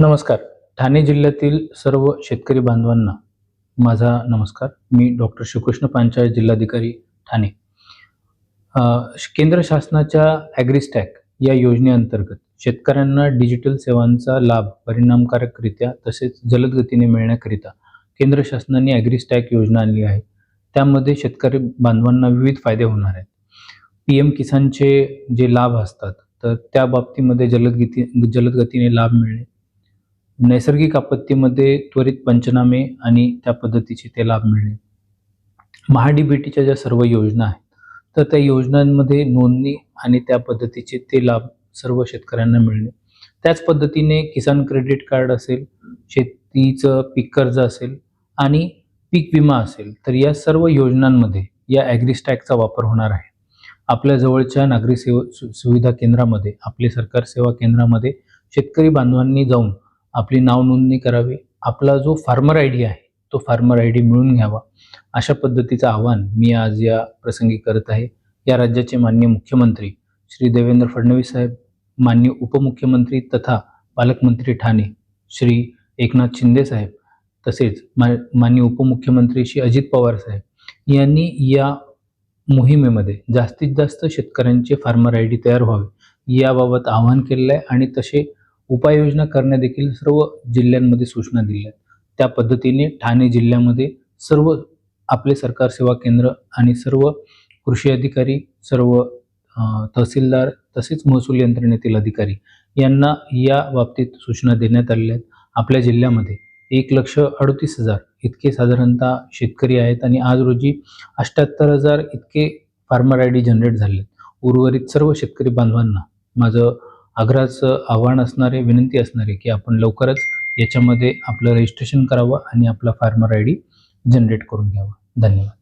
नमस्कार. ठाणे जिल्ह्यातील सर्व शेतकरी बांधवांना माझा नमस्कार. मी डॉक्टर श्रीकृष्ण पांचाळ जिल्हाधिकारी ठाणे. केंद्र शासनाच्या ॲग्रिस्टॅक या योजनेअंतर्गत शेतकऱ्यांना डिजिटल सेवांचा लाभ परिणामकारकरित्या तसेच जलद गतीने मिळण्याकरिता केंद्र शासनाने ॲग्रिस्टॅक योजना आणली आहे. त्यामध्ये शेतकरी बांधवांना विविध फायदे होणार आहेत. पी एम किसानचे जे लाभ असतात तर त्या बाबतीमध्ये जलद गती जलद गतीने लाभ मिळणे नैसर्गिक आपत्तीमध्ये त्वरित पंचनामे आणि त्या पद्धतीचे ते लाभ मिळणे. महाडीबीटीच्या ज्या सर्व योजना आहेत तर त्या योजनांमध्ये नोंदणी आणि त्या पद्धतीचे ते लाभ सर्व शेतकऱ्यांना मिळणे. त्याच पद्धतीने किसान क्रेडिट कार्ड असेल शेतीचं पीक कर्ज असेल आणि पीक विमा असेल तर या सर्व योजनांमध्ये या ॲग्रीस्टॅकचा वापर होणार आहे. आपल्या जवळच्या नागरी सेवा सु सुविधा केंद्रामध्ये आपले सरकार सेवा केंद्रामध्ये शेतकरी बांधवांनी जाऊन आपली नाव नोंदणी करावी. आपला जो फार्मर आय डी आहे तो फार्मर आय डी मिळून घ्यावा. अशा पद्धतीचं आवाहन मी आज या प्रसंगी करत आहे. या राज्याचे मान्य मुख्यमंत्री श्री देवेंद्र फडणवीस साहेब मान्य उपमुख्यमंत्री तथा पालकमंत्री ठाणे श्री एकनाथ शिंदे साहेब तसेच मा माननीय उपमुख्यमंत्री श्री अजित पवार साहेब यांनी या मोहिमेमध्ये जास्तीत जास्त शेतकऱ्यांचे फार्मर आय डी तयार व्हावे. याबाबत आवाहन केलेलं आहे आणि तसे उपाययोजना करण्यादेखील सर्व जिल्ह्यांमध्ये सूचना दिल्या आहेत त्या पद्धतीने ठाणे जिल्ह्यामध्ये सर्व आपले सरकार सेवा केंद्र आणि सर्व कृषी अधिकारी सर्व तहसीलदार तसेच महसूल यंत्रणेतील अधिकारी यांना या बाबतीत सूचना देण्यात आलेल्या आहेत आपल्या जिल्ह्यामध्ये एक लक्ष अडतीस हजार इतके साधारणतः शेतकरी आहेत आणि आज रोजी अष्ट्याहत्तर हजार इतके फार्मर आय डी जनरेट झाले आहेत. उर्वरित सर्व शेतकरी बांधवांना माझं आग्रहाचं आव्हान असणारे विनंती असणारे की आपण लवकरच याच्यामध्ये आपलं रजिस्ट्रेशन करावं आणि आपला फार्मर आय डी जनरेट करून घ्यावा. धन्यवाद.